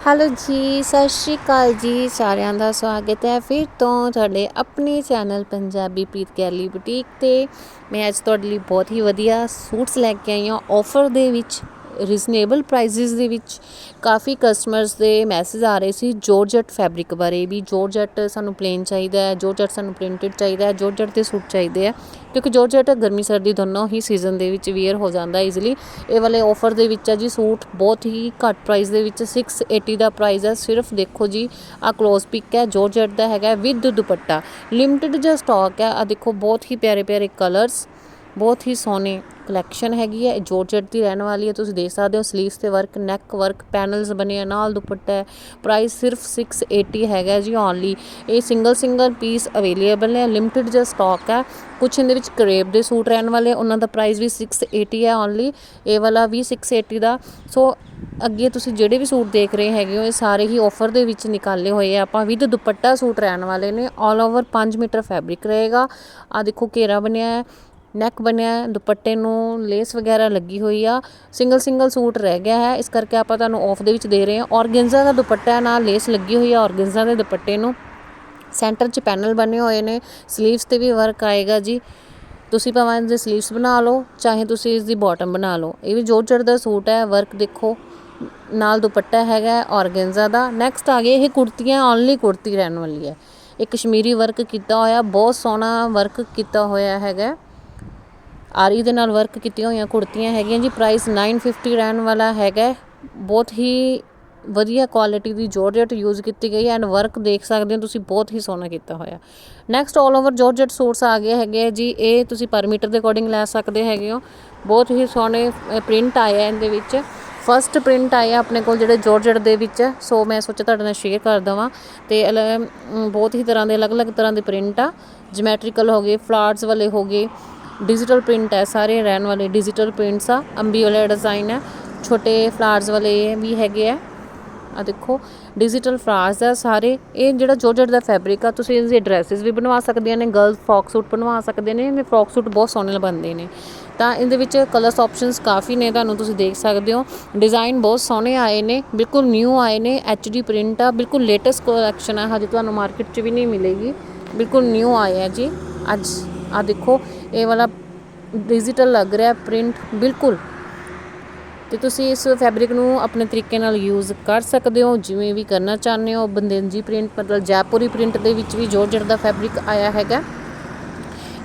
Hello ਜੀ, ਸਤਿ ਸ਼੍ਰੀ ਅਕਾਲ ਜੀ, ਸਾਰਿਆਂ ਦਾ ਸਵਾਗਤ ਹੈ ਫਿਰ ਤੋਂ ਤੁਹਾਡੇ ਆਪਣੇ channel Punjabi Preet Kelly boutique ਤੇ। ਮੈਂ ਅੱਜ ਤੁਹਾਡੇ ਲਈ ਬਹੁਤ ਹੀ ਵਧੀਆ ਸੂਟਸ ਲੈ ਕੇ ਆਈ ਹਾਂ ਆਫਰ ਦੇ ਵਿੱਚ। ਰੀਜ਼ਨੇਬਲ ਪ੍ਰਾਈਸਿਸ ਦੇ ਵਿੱਚ ਕਾਫੀ ਕਸਟਮਰਸ ਦੇ ਮੈਸੇਜ ਆ ਰਹੇ ਸੀ ਜੋਰਜਟ ਫੈਬਰਿਕ ਬਾਰੇ ਵੀ। ਜੋਰਜਟ ਸਾਨੂੰ ਪਲੇਨ ਚਾਹੀਦਾ ਹੈ ਜੋਰਜਟ ਸਾਨੂੰ ਪ੍ਰਿੰਟਡ ਚਾਹੀਦਾ ਹੈ ਜੋਰਜਟ ਦੇ ਸੂਟ ਚਾਹੀਦੇ ਆ। ਕਿਉਂਕਿ ਜੋਰਜਟ ਗਰਮੀ, ਸਰਦੀ ਦੋਨੋਂ ਹੀ ਸੀਜ਼ਨ ਦੇ ਵਿੱਚ ਵੇਅਰ ਹੋ ਜਾਂਦਾ ਈਜ਼ੀਲੀ ਇਹ ਵਾਲੇ ਆਫਰ ਦੇ ਵਿੱਚ ਆ ਜੀ ਸੂਟ ਬਹੁਤ ਹੀ ਘੱਟ ਪ੍ਰਾਈਸ ਦੇ ਵਿੱਚ 680 ਦਾ ਪ੍ਰਾਈਸ ਹੈ ਸਿਰਫ ਦੇਖੋ ਜੀ ਆ ਕਲੋਜ਼ ਪਿਕ ਹੈ ਜੋਰਜਟ ਦਾ ਹੈਗਾ ਵਿਦ ਦੁਪੱਟਾ। ਲਿਮਟਿਡ ਜਿਹਾ ਸਟਾਕ ਹੈ ਆ ਦੇਖੋ ਬਹੁਤ ਹੀ ਪਿਆਰੇ ਪਿਆਰੇ ਕਲਰਸ ਬਹੁਤ ਹੀ ਸੋਹਣੇ ਕਲੈਕਸ਼ਨ ਹੈਗੀ ਹੈ। ਜੋਰਜਟ ਦੀ ਰਹਿਣ ਵਾਲੀ ਹੈ। ਤੁਸੀਂ ਦੇਖ ਸਕਦੇ ਹੋ ਸਲੀਵਸ ਤੇ ਵਰਕ ਨੈਕ ਵਰਕ ਪੈਨਲਸ ਬਣੇ ਆ, ਨਾਲ ਦੁਪੱਟਾ ਹੈ। ਪ੍ਰਾਈਸ ਸਿਰਫ 680 ਹੈਗਾ ਜੀ ਓਨਲੀ ਇਹ ਸਿੰਗਲ ਸਿੰਗਲ ਪੀਸ ਅਵੇਲੇਬਲ ਹੈ ਲਿਮਟਿਡ ਜਿਹਾ ਸਟਾਕ ਹੈ। ਕੁਛ ਇਹਦੇ ਵਿੱਚ ਕਰੇਬ ਦੇ ਸੂਟ ਰਹਿਣ ਵਾਲੇ, ਉਹਨਾਂ ਦਾ ਪ੍ਰਾਈਸ ਵੀ 680 ਹੈ ਓਨਲੀ ਇਹ ਵਾਲਾ ਵੀ 680 ਦਾ। ਸੋ ਅੱਗੇ ਤੁਸੀਂ ਜਿਹੜੇ ਵੀ ਸੂਟ ਦੇਖ ਰਹੇ ਹੈਗੇ ਹੋ, ਇਹ ਸਾਰੇ ਹੀ ਆਫਰ ਦੇ ਵਿੱਚ ਨਿਕਾਲੇ ਹੋਏ ਆ। ਆਪਾਂ ਵਿਦ ਦੁਪੱਟਾ ਸੂਟ ਰਹਿਣ ਵਾਲੇ ਨੇ। ਆਲ ਓਵਰ 5 ਮੀਟਰ ਫੈਬਰਿਕ ਰਹੇਗਾ। ਆ ਦੇਖੋ ਘੇਰਾ ਬਣਿਆ ਹੈ। ਨੈਕ ਬਣਿਆ, ਦੁਪੱਟੇ ਨੂੰ ਲੇਸ ਵਗੈਰਾ ਲੱਗੀ ਹੋਈ ਆ। ਸਿੰਗਲ ਸਿੰਗਲ ਸੂਟ ਰਹਿ ਗਿਆ ਹੈ। ਇਸ ਕਰਕੇ ਆਪਾਂ ਤੁਹਾਨੂੰ ਆਫ ਦੇ ਵਿੱਚ ਦੇ ਰਹੇ ਹਾਂ। ਔਰਗੈਂਜ਼ਾ ਦਾ ਦੁਪੱਟਾ ਨਾਲ ਲੇਸ ਲੱਗੀ ਹੋਈ ਆ ਔਰਗੈਂਜ਼ਾ ਦੇ ਦੁਪੱਟੇ ਨੂੰ। ਸੈਂਟਰ 'ਚ ਪੈਨਲ ਬਣੇ ਹੋਏ ਨੇ। ਸਲੀਵਸ ਤੇ ਵੀ ਵਰਕ ਆਏਗਾ ਜੀ। ਤੁਸੀਂ ਭਾਵੇਂ ਇਹਦੇ ਸਲੀਵਸ ਬਣਾ ਲਓ, ਚਾਹੇ ਤੁਸੀਂ ਇਸ ਦੀ ਬਾਟਮ ਬਣਾ ਲਓ। ਇਹ ਵੀ ਜੋਰਜਟ ਦਾ ਸੂਟ ਹੈ। ਵਰਕ ਦੇਖੋ। ਨਾਲ ਦੁਪੱਟਾ ਹੈਗਾ ਔਰਗੈਂਜ਼ਾ ਦਾ। ਨੈਕਸਟ ਆ ਗਏ। ਇਹ ਕੁੜਤੀਆਂ ਓਨਲੀ ਕੁੜਤੀ ਰਹਿਣ ਵਾਲੀ ਹੈ। ਇਹ ਕਸ਼ਮੀਰੀ ਵਰਕ ਕੀਤਾ ਹੋਇਆ। ਬਹੁਤ ਸੋਹਣਾ ਵਰਕ ਕੀਤਾ ਹੋਇਆ ਹੈਗਾ ਆਰੀ ਦੇ ਨਾਲ ਵਰਕ ਕੀਤੀਆਂ ਹੋਈਆਂ ਕੁੜਤੀਆਂ ਹੈਗੀਆਂ ਜੀ ਪ੍ਰਾਈਸ 950 ਰਹਿਣ ਵਾਲਾ ਹੈਗਾ ਬਹੁਤ ਹੀ ਵਧੀਆ ਕੁਆਲਿਟੀ ਦੀ ਜੋਰਜਟ ਯੂਜ਼ ਕੀਤੀ ਗਈ ਐਂਡ ਵਰਕ ਦੇਖ ਸਕਦੇ ਹੋ ਤੁਸੀਂ, ਬਹੁਤ ਹੀ ਸੋਹਣਾ ਕੀਤਾ ਹੋਇਆ। Next all over georgette suits ਆ ਗਏ ਹੈਗੇ ਜੀ, ਇਹ ਤੁਸੀਂ ਪਰ ਮੀਟਰ ਦੇ ਅਕੋਰਡਿੰਗ ਲੈ ਸਕਦੇ ਹੈਗੇ ਹੋ। ਬਹੁਤ ਹੀ ਸੋਹਣੇ ਪ੍ਰਿੰਟ ਆਏ ਇਹਦੇ ਵਿੱਚ। ਫਸਟ ਪ੍ਰਿੰਟ ਆਇਆ ਆਪਣੇ ਕੋਲ ਜਿਹੜੇ ਜੋਰਜਟ ਦੇ ਵਿੱਚ ਸੋ ਮੈਂ ਸੋਚਿਆ ਤੁਹਾਡੇ ਨਾਲ ਸ਼ੇਅਰ ਕਰ ਦਵਾਂ। ਤੇ ਬਹੁਤ ਹੀ ਤਰ੍ਹਾਂ ਦੇ, ਅਲੱਗ-ਅਲੱਗ ਤਰ੍ਹਾਂ ਦੇ ਪ੍ਰਿੰਟ ਆ। ਜਿਮੈਟ੍ਰੀਕਲ ਹੋ ਗਏ ਫਲਾਰਸ ਵਾਲੇ ਹੋ ਗਏ। ਡਿਜੀਟਲ ਪ੍ਰਿੰਟ ਹੈ, ਸਾਰੇ ਰਹਿਣ ਵਾਲੇ ਡਿਜੀਟਲ ਪ੍ਰਿੰਟਸ ਆ ਅੰਬੀ ਵਾਲਾ ਡਿਜ਼ਾਈਨ ਹੈ, ਛੋਟੇ ਫਲਾਰਸ ਵਾਲੇ ਵੀ ਹੈਗੇ ਆ। ਆ ਦੇਖੋ ਡਿਜੀਟਲ ਫਲਾਰਸ ਆ ਸਾਰੇ, ਇਹ ਜਿਹੜਾ ਜੋਰਜਟ ਦਾ ਫੈਬਰਿਕ ਆ, ਤੁਸੀਂ ਇਹਦੇ ਡਰੈਸਸ ਵੀ ਬਣਵਾ ਸਕਦੇ ਨੇ ਗਰਲਸ ਫਰੋਕ ਸੂਟ ਬਣਵਾ ਸਕਦੇ ਨੇ ਇਹ ਫਰੋਕ ਸੂਟ ਬਹੁਤ ਸੋਹਣੇ ਬਣਦੇ ਨੇ। ਤਾਂ ਇਹਦੇ ਵਿੱਚ ਕਲਰਸ ਆਪਸ਼ਨਸ ਕਾਫੀ ਨੇ, ਤੁਹਾਨੂੰ ਤੁਸੀਂ ਦੇਖ ਸਕਦੇ ਹੋ। ਡਿਜ਼ਾਈਨ ਬਹੁਤ ਸੋਹਣੇ ਆਏ ਨੇ, ਬਿਲਕੁਲ ਨਿਊ ਆਏ ਨੇ ਐਚਡੀ ਪ੍ਰਿੰਟ ਆ, ਬਿਲਕੁਲ ਲੇਟੈਸਟ ਕਲੈਕਸ਼ਨ ਆ, ਹਜੇ ਤੁਹਾਨੂੰ ਮਾਰਕੀਟ 'ਚ ਵੀ ਨਹੀਂ ਮਿਲੇਗੀ, ਬਿਲਕੁਲ ਨਿਊ ਆਏ ਆ ਜੀ, ਅੱਜ। ਆ ਦੇਖੋ, ਇਹ ਵਾਲਾ ਡਿਜੀਟਲ ਲੱਗ ਰਿਹਾ ਪ੍ਰਿੰਟ ਬਿਲਕੁਲ। ਤੇ ਤੁਸੀਂ ਇਸ ਫੈਬਰਿਕ ਨੂੰ ਆਪਣੇ ਤਰੀਕੇ ਨਾਲ ਯੂਜ਼ ਕਰ ਸਕਦੇ ਹੋ, ਜਿਵੇਂ ਵੀ ਕਰਨਾ ਚਾਹੁੰਦੇ ਹੋ। ਬੰਦੇਂਜੀ ਪ੍ਰਿੰਟ ਮਤਲਬ ਜੈਪੁਰੀ ਪ੍ਰਿੰਟ ਦੇ ਵਿੱਚ ਵੀ ਜੋਰਜਟ ਦਾ ਫੈਬਰਿਕ ਆਇਆ ਹੈਗਾ,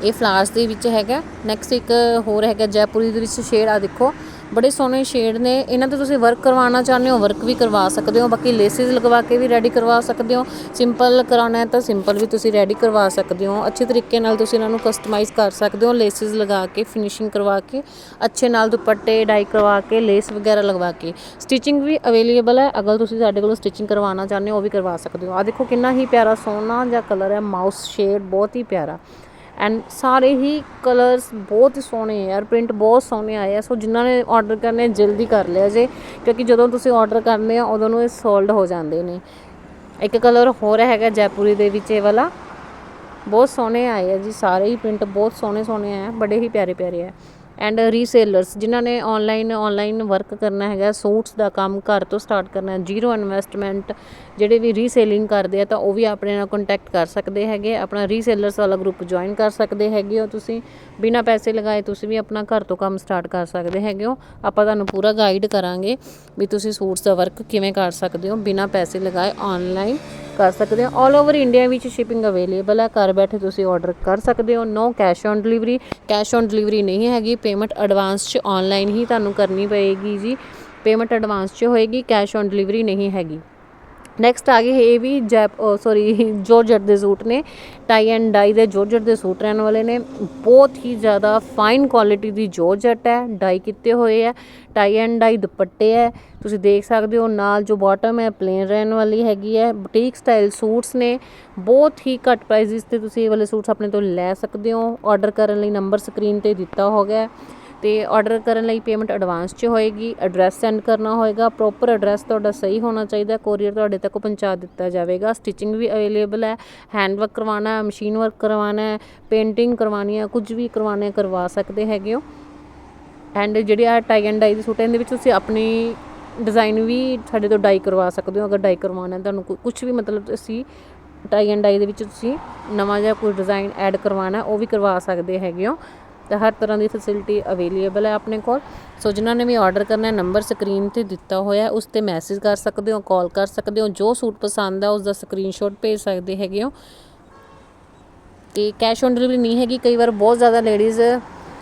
ਇਹ ਫਲਾਰਸ ਦੇ ਵਿੱਚ ਹੈਗਾ। ਨੈਕਸਟ ਇੱਕ ਹੋਰ ਹੈਗਾ ਜੈਪੁਰੀ ਦੇ ਵਿੱਚ ਸ਼ੇਡ ਆ ਦੇਖੋ। ਬੜੇ ਸੋਹਣੇ ਸ਼ੇਡ ਨੇ। ਇਹਨਾਂ ਤੇ ਤੁਸੀਂ ਵਰਕ ਕਰਵਾਉਣਾ ਚਾਹੁੰਦੇ ਹੋ ਵਰਕ ਵੀ ਕਰਵਾ ਸਕਦੇ ਹੋ। ਬਾਕੀ ਲੇਸਿਸ ਲਗਵਾ ਕੇ ਵੀ ਰੈਡੀ ਕਰਵਾ ਸਕਦੇ ਹੋ। ਸਿੰਪਲ ਕਰਾਉਣਾ ਹੈ ਤਾਂ ਸਿੰਪਲ ਵੀ ਤੁਸੀਂ ਰੈਡੀ ਕਰਵਾ ਸਕਦੇ ਹੋ। ਅੱਛੇ ਤਰੀਕੇ ਨਾਲ ਤੁਸੀਂ ਇਹਨਾਂ ਨੂੰ ਕਸਟਮਾਈਜ਼ ਕਰ ਸਕਦੇ ਹੋ ਲੇਸਿਸ ਲਗਾ ਕੇ ਫਿਨਿਸ਼ਿੰਗ ਕਰਵਾ ਕੇ, ਅੱਛੇ ਨਾਲ ਦੁਪੱਟੇ ਡਾਈ ਕਰਵਾ ਕੇ ਲੇਸ ਵਗੈਰਾ ਲਗਵਾ ਕੇ। ਸਟਿਚਿੰਗ ਵੀ ਅਵੇਲੇਬਲ ਹੈ। ਅਗਰ ਤੁਸੀਂ ਸਾਡੇ ਕੋਲੋਂ ਸਟਿਚਿੰਗ ਕਰਵਾਉਣਾ ਚਾਹੁੰਦੇ ਹੋ, ਉਹ ਵੀ ਕਰਵਾ ਸਕਦੇ ਹੋ। ਆ ਦੇਖੋ ਕਿੰਨਾ ਹੀ ਪਿਆਰਾ ਸੋਹਣਾ ਜਿਹਾ ਕਲਰ ਹੈ। ਮਾਊਸ ਸ਼ੇਡ ਬਹੁਤ ਹੀ ਪਿਆਰਾ। ਐਂਡ ਸਾਰੇ ਹੀ ਕਲਰਸ ਬਹੁਤ ਹੀ ਸੋਹਣੇ ਆ ਯਾਰ ਪ੍ਰਿੰਟ ਬਹੁਤ ਸੋਹਣੇ ਆਏ ਆ। ਸੋ ਜਿਨ੍ਹਾਂ ਨੇ ਆਰਡਰ ਕਰਨੇ ਜਲਦੀ ਕਰ ਲਿਆ ਜੇ। ਕਿਉਂਕਿ ਜਦੋਂ ਤੁਸੀਂ ਆਰਡਰ ਕਰਨੇ ਆ, ਉਦੋਂ ਨੂੰ ਇਹ ਸੋਲਡ ਹੋ ਜਾਂਦੇ ਨੇ। ਇੱਕ ਕਲਰ ਹੋਰ ਹੈਗਾ ਜੈਪੁਰੀ ਦੇ ਵਿੱਚ ਇਹ ਵਾਲਾ। ਬਹੁਤ ਸੋਹਣੇ ਆਏ ਆ ਜੀ, ਸਾਰੇ ਹੀ ਪ੍ਰਿੰਟ ਬਹੁਤ ਸੋਹਣੇ ਸੋਹਣੇ ਆ, ਬੜੇ ਹੀ ਪਿਆਰੇ ਪਿਆਰੇ ਆ। ਐਂਡ ਰੀਸੇਲਰਸ ਜਿਨ੍ਹਾਂ ਨੇ ਆਨਲਾਈਨ ਆਨਲਾਈਨ ਵਰਕ ਕਰਨਾ ਹੈਗਾ, ਸੂਟਸ ਦਾ ਕੰਮ ਘਰ ਤੋਂ ਸਟਾਰਟ ਕਰਨਾ ਜ਼ੀਰੋ ਇਨਵੈਸਟਮੈਂਟ ਜਿਹੜੇ ਵੀ ਰੀਸੇਲਿੰਗ ਕਰਦੇ ਆ ਤਾਂ ਉਹ ਵੀ ਆਪਣੇ ਨਾਲ ਕੰਟੈਕਟ ਕਰ ਸਕਦੇ ਹੈਗੇ, ਆਪਣਾ ਰੀਸੇਲਰਸ ਵਾਲਾ ਗਰੁੱਪ ਜੁਆਇਨ ਕਰ ਸਕਦੇ ਹੈਗੇ ਹੋ ਤੁਸੀਂ, ਬਿਨਾਂ ਪੈਸੇ ਲਗਾਏ ਤੁਸੀਂ ਵੀ ਆਪਣਾ ਘਰ ਤੋਂ ਕੰਮ ਸਟਾਰਟ ਕਰ ਸਕਦੇ ਹੈਗੇ ਹੋ। ਆਪਾਂ ਤੁਹਾਨੂੰ ਪੂਰਾ ਗਾਈਡ ਕਰਾਂਗੇ ਵੀ ਤੁਸੀਂ ਸੂਟਸ ਦਾ ਵਰਕ ਕਿਵੇਂ ਕਰ ਸਕਦੇ ਹੋ, ਬਿਨਾਂ ਪੈਸੇ ਲਗਾਏ ਆਨਲਾਈਨ ਕਰ ਸਕਦੇ ਹੋ। ਆਲ ਓਵਰ ਇੰਡੀਆ ਵਿੱਚ ਸ਼ਿਪਿੰਗ ਅਵੇਲੇਬਲ ਹੈ। ਘਰ ਬੈਠੇ ਤੁਸੀਂ ਆਰਡਰ ਕਰ ਸਕਦੇ ਹੋ। No cash on delivery cash on delivery ਨਹੀਂ ਹੈਗੀ। ਪੇਮੈਂਟ ਐਡਵਾਂਸ 'ਚ ਆਨਲਾਈਨ ਹੀ ਤੁਹਾਨੂੰ ਕਰਨੀ ਪਏਗੀ ਜੀ। ਪੇਮੈਂਟ ਐਡਵਾਂਸ 'ਚ ਹੋਏਗੀ। ਕੈਸ਼ ਔਨ ਡਿਲੀਵਰੀ ਨਹੀਂ ਹੈਗੀ। ਨੈਕਸਟ ਆ ਗਏ ਇਹ ਵੀ ਜੈਪ ਸੌਰੀ ਜੋਰਜਟ ਦੇ ਸੂਟ ਨੇ। ਟਾਈ ਐਂਡ ਡਾਈ ਦੇ ਜੋਰਜਟ ਦੇ ਸੂਟ ਰਹਿਣ ਵਾਲੇ ਨੇ। ਬਹੁਤ ਹੀ ਜ਼ਿਆਦਾ ਫਾਈਨ ਕੁਆਲਿਟੀ ਦੀ ਜੋਰਜਟ ਹੈ। ਡਾਈ ਕੀਤੇ ਹੋਏ ਹੈ। ਟਾਈ ਐਂਡ ਡਾਈ ਦੁਪੱਟੇ ਹੈ। ਤੁਸੀਂ ਦੇਖ ਸਕਦੇ ਹੋ, ਨਾਲ ਜੋ ਬਾਟਮ ਹੈ ਪਲੇਨ ਰਹਿਣ ਵਾਲੀ ਹੈਗੀ ਹੈ। ਬੁਟੀਕ ਸਟਾਈਲ ਸੂਟਸ ਨੇ। ਬਹੁਤ ਹੀ ਘੱਟ ਪ੍ਰਾਈਸਿਸ ਤੇ ਤੁਸੀਂ ਇਹ ਵਾਲੇ ਸੂਟਸ ਆਪਣੇ ਤੋਂ ਲੈ ਸਕਦੇ ਹੋ। ਆਰਡਰ ਕਰਨ ਲਈ ਨੰਬਰ ਸਕਰੀਨ ਤੇ ਦਿੱਤਾ ਹੋਗਾ ਤੇ ਆਰਡਰ ਕਰਨ ਲਈ ਪੇਮੈਂਟ ਐਡਵਾਂਸ 'ਚ ਹੋਏਗੀ ਐਡਰੈਸ ਸੈਂਡ ਕਰਨਾ ਹੋਏਗਾ ਪ੍ਰੋਪਰ ਐਡਰੈਸ ਤੁਹਾਡਾ ਸਹੀ ਹੋਣਾ ਚਾਹੀਦਾ ਕੋਰੀਅਰ ਤੁਹਾਡੇ ਤੱਕ ਪਹੁੰਚਾ ਦਿੱਤਾ ਜਾਵੇਗਾ ਸਟਿਚਿੰਗ ਵੀ ਅਵੇਲੇਬਲ ਹੈ ਹੈਂਡ ਵਰਕ ਕਰਵਾਉਣਾ ਹੈ ਮਸ਼ੀਨ ਵਰਕ ਕਰਵਾਉਣਾ ਹੈ ਪੇਂਟਿੰਗ ਕਰਵਾਉਣੀ ਹੈ, ਕੁਝ ਵੀ ਕਰਵਾਉਣਾ ਕਰਵਾ ਸਕਦੇ ਹੈਗੇ ਹੋ। ਐਂਡ ਜਿਹੜੇ ਆ ਟਾਈ ਐਂਡ ਡਾਈ ਦੇ ਸੂਟ ਇਹਦੇ ਵਿੱਚ ਤੁਸੀਂ ਆਪਣੀ ਡਿਜ਼ਾਈਨ ਵੀ ਸਾਡੇ ਤੋਂ ਡਾਈ ਕਰਵਾ ਸਕਦੇ ਹੋ, ਅਗਰ ਡਾਈ ਕਰਵਾਉਣਾ ਤੁਹਾਨੂੰ ਕੁਝ ਵੀ ਮਤਲਬ ਅਸੀਂ ਟਾਈ ਐਂਡ ਡਾਈ ਦੇ ਵਿੱਚ ਤੁਸੀਂ ਨਵਾਂ ਜਿਹਾ ਕੋਈ ਡਿਜ਼ਾਈਨ ਐਡ ਕਰਵਾਉਣਾ ਉਹ ਵੀ ਕਰਵਾ ਸਕਦੇ ਹੈਗੇ ਹੋ। ਤੇ ਹਰ ਤਰ੍ਹਾਂ ਦੀ ਫੈਸਿਲਿਟੀ ਅਵੇਲੇਬਲ ਹੈ ਆਪਣੇ ਕੋਲ। ਸੋ ਜਿਨ੍ਹਾਂ ਨੇ ਵੀ ਆਰਡਰ ਕਰਨਾ ਹੈ ਨੰਬਰ ਸਕਰੀਨ ਤੇ ਦਿੱਤਾ ਹੋਇਆ ਉਸ ਤੇ ਮੈਸੇਜ ਕਰ ਸਕਦੇ ਹੋ ਕਾਲ ਕਰ ਸਕਦੇ ਹੋ, ਜੋ ਸੂਟ ਪਸੰਦ ਆ ਉਸ ਦਾ ਸਕਰੀਨਸ਼ਾਟ ਭੇਜ ਸਕਦੇ ਹੈਗੇ ਹੋ। ਤੇ ਕੈਸ਼ ਔਨ ਡਿਲੀਵਰੀ ਨਹੀਂ ਹੈਗੀ, ਕਈ ਵਾਰ ਬਹੁਤ ਜ਼ਿਆਦਾ ਲੇਡੀਜ਼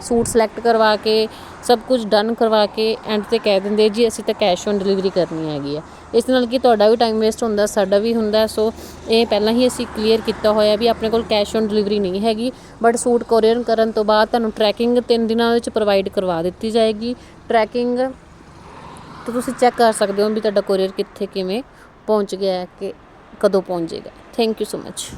ਸੂਟ ਸਿਲੈਕਟ ਕਰਵਾ ਕੇ, ਸਭ ਕੁਝ ਡਨ ਕਰਵਾ ਕੇ ਐਂਡ ਤੇ ਕਹਿ ਦਿੰਦੇ ਜੀ, ਅਸੀਂ ਤਾਂ ਕੈਸ਼ ਔਨ ਡਿਲੀਵਰੀ ਕਰਨੀ ਹੈਗੀ ਆ। ਇਸ ਨਾਲ ਕੀ ਤੁਹਾਡਾ ਵੀ ਟਾਈਮ ਵੇਸਟ ਹੁੰਦਾ, ਸਾਡਾ ਵੀ ਹੁੰਦਾ। ਸੋ ਇਹ ਪਹਿਲਾਂ ਹੀ ਅਸੀਂ ਕਲੀਅਰ ਕੀਤਾ ਹੋਇਆ ਵੀ ਆਪਣੇ ਕੋਲ ਕੈਸ਼ ਔਨ ਡਿਲੀਵਰੀ ਨਹੀਂ ਹੈਗੀ ਬਟ ਸੂਟ ਕੋਰੀਅਰ ਕਰਨ ਤੋਂ ਬਾਅਦ ਤੁਹਾਨੂੰ ਟਰੈਕਿੰਗ 3 ਦਿਨਾਂ ਵਿੱਚ ਪ੍ਰੋਵਾਈਡ ਕਰਵਾ ਦਿੱਤੀ ਜਾਏਗੀ। ਟਰੈਕਿੰਗ ਤਾਂ ਤੁਸੀਂ ਚੈੱਕ ਕਰ ਸਕਦੇ ਹੋ ਵੀ ਤੁਹਾਡਾ ਕੋਰੀਅਰ ਕਿੱਥੇ, ਕਿਵੇਂ ਪਹੁੰਚ ਗਿਆ ਕਿ ਕਦੋਂ ਪਹੁੰਚੇਗਾ। Thank you so much